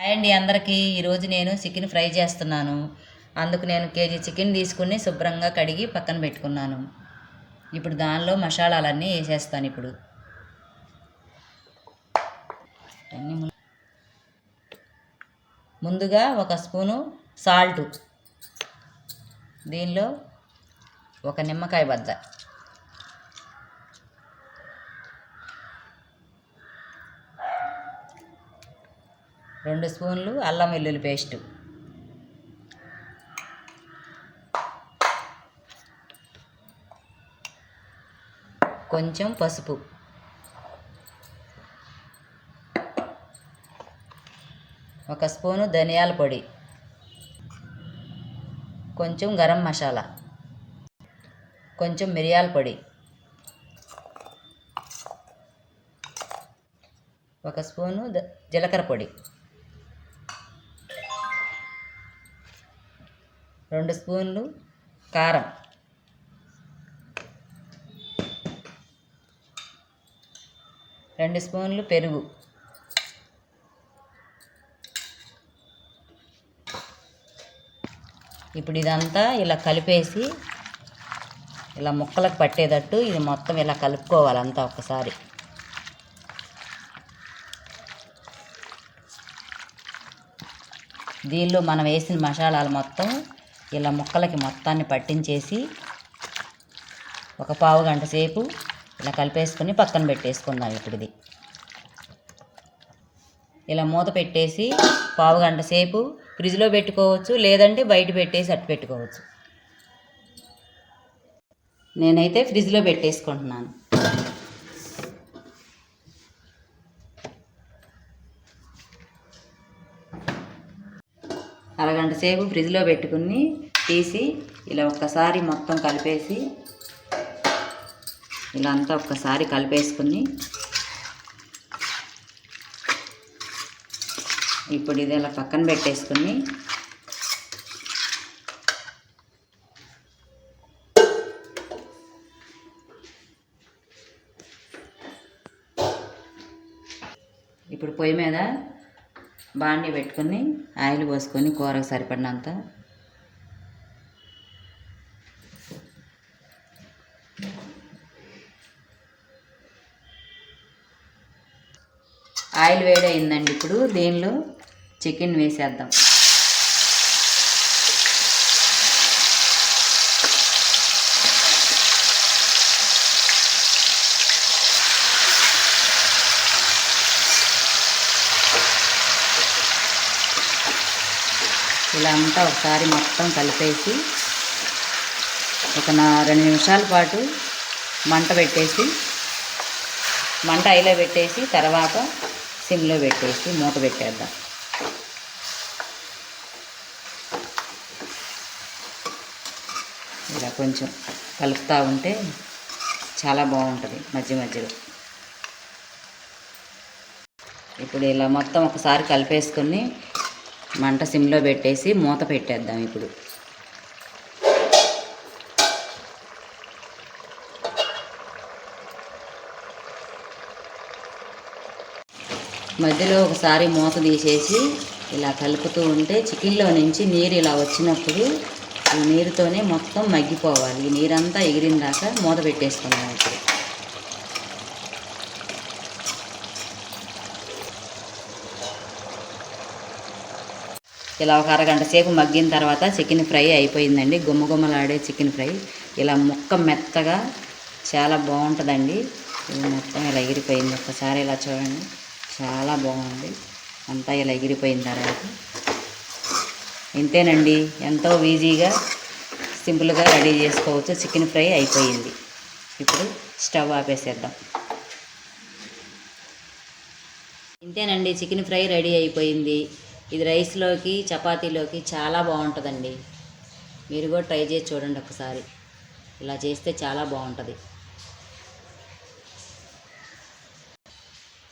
Hi అండి అందరికీ. ఈరోజు నేను చికెన్ ఫ్రై చేస్తున్నాను. అందుకు నేను కేజీ చికెన్ తీసుకుని శుభ్రంగా కడిగి పక్కన పెట్టుకున్నాను. ఇప్పుడు దానిలో మసాలాలన్నీ వేసేస్తాను ఇప్పుడు. ముందుగా ఒక స్పూను సాల్ట్. దీనిలో ఒక నిమ్మకాయ బద్ద. రెండు స్పూన్లు అల్లం వెల్లుల్లి పేస్టు. కొంచెం పసుపు. ఒక స్పూను ధనియాల పొడి. కొంచెం గరం మసాలా. కొంచెం మిరియాల పొడి. ఒక స్పూను జీలకర్ర పొడి. రెండు స్పూన్లు కారం. రెండు స్పూన్లు పెరుగు. ఇప్పుడు ఇదంతా ఇలా కలిపేసి ఇలా ముక్కలకు పట్టేటట్టు ఇది మొత్తం ఇలా కలుపుకోవాలి అంతా ఒక్కసారి దీనిలో మనం వేసిన మసాలాలు మొత్తం ఇలా ముక్కలకి మొత్తాన్ని పట్టించేసి ఒక పావు గంట సేపు ఇలా కలిపేసుకొని పక్కన పెట్టేసుకుందాం ఇప్పుడు ఇది ఇలా మూత పెట్టేసి పావు గంట సేపు ఫ్రిడ్జ్లో పెట్టుకోవచ్చు లేదంటే బయట పెట్టేసి అట్టు పెట్టుకోవచ్చు. నేనైతే ఫ్రిడ్జ్లో పెట్టేసుకుంటున్నాను. అరగంట సేపు ఫ్రిడ్జ్లో పెట్టుకుని తీసి ఇలా ఒక్కసారి మొత్తం కలిపేసి ఇలా అంతా ఒక్కసారి కలిపేసుకుని ఇప్పుడు ఇది ఇలా పక్కన పెట్టేసుకుని ఇప్పుడు పొయ్యి మీద బాండి పెట్టుకుని ఆయిల్ పోసుకొని కూరకు సరిపడినంత ఆయిల్ వేడైందండి ఇప్పుడు. దీనిలో? చికెన్ వేసేద్దాం. ఇలా అంతా ఒకసారి మొత్తం కలిపేసి ఒక నా రెండు నిమిషాల పాటు మంట పెట్టేసి మంట ఐలో పెట్టేసి తర్వాత సిమ్లో పెట్టేసి మూత పెట్టేద్దాం. ఇలా కొంచెం కలుపుతూ ఉంటే చాలా బాగుంటుంది మధ్య మధ్యలో. ఇప్పుడు ఇలా మొత్తం ఒకసారి కలిపేసుకొని మంట సిమ్లో పెట్టేసి మూత పెట్టేద్దాం ఇప్పుడు. మధ్యలో ఒకసారి మూత తీసేసి ఇలా కలుపుతూ ఉంటే చికెన్లో నుంచి నీరు ఇలా వచ్చినప్పుడు ఈ నీరుతోనే మొత్తం మగ్గిపోవాలి. ఈ నీరంతా ఎగిరిన దాకా మూత పెట్టేసుకున్నాం ఇప్పుడు. ఇలా ఒక అరగంట సేపు మగ్గిన తర్వాత చికెన్ ఫ్రై అయిపోయిందండి. గుమ్మగుమ్మలాడే చికెన్ ఫ్రై. ఇలా ముక్క మెత్తగా చాలా బాగుంటుందండి. ఇది మొత్తం ఇలా ఎగిరిపోయింది. ఒక్కసారి ఇలా చూడండి. చాలా బాగుంది. అంతా ఇలా ఎగిరిపోయిన తర్వాత ఇంతేనండి. ఎంతో ఈజీగా సింపుల్గా రెడీ చేసుకోవచ్చు. చికెన్ ఫ్రై అయిపోయింది. ఇప్పుడు స్టవ్ ఆపేసేద్దాం. ఇంతేనండి చికెన్ ఫ్రై రెడీ అయిపోయింది. ఇది రైస్లోకి చపాతీలోకి చాలా బాగుంటుందండి. మీరు కూడా ట్రై చేసి చూడండి ఒకసారి. ఇలా చేస్తే చాలా బాగుంటుంది.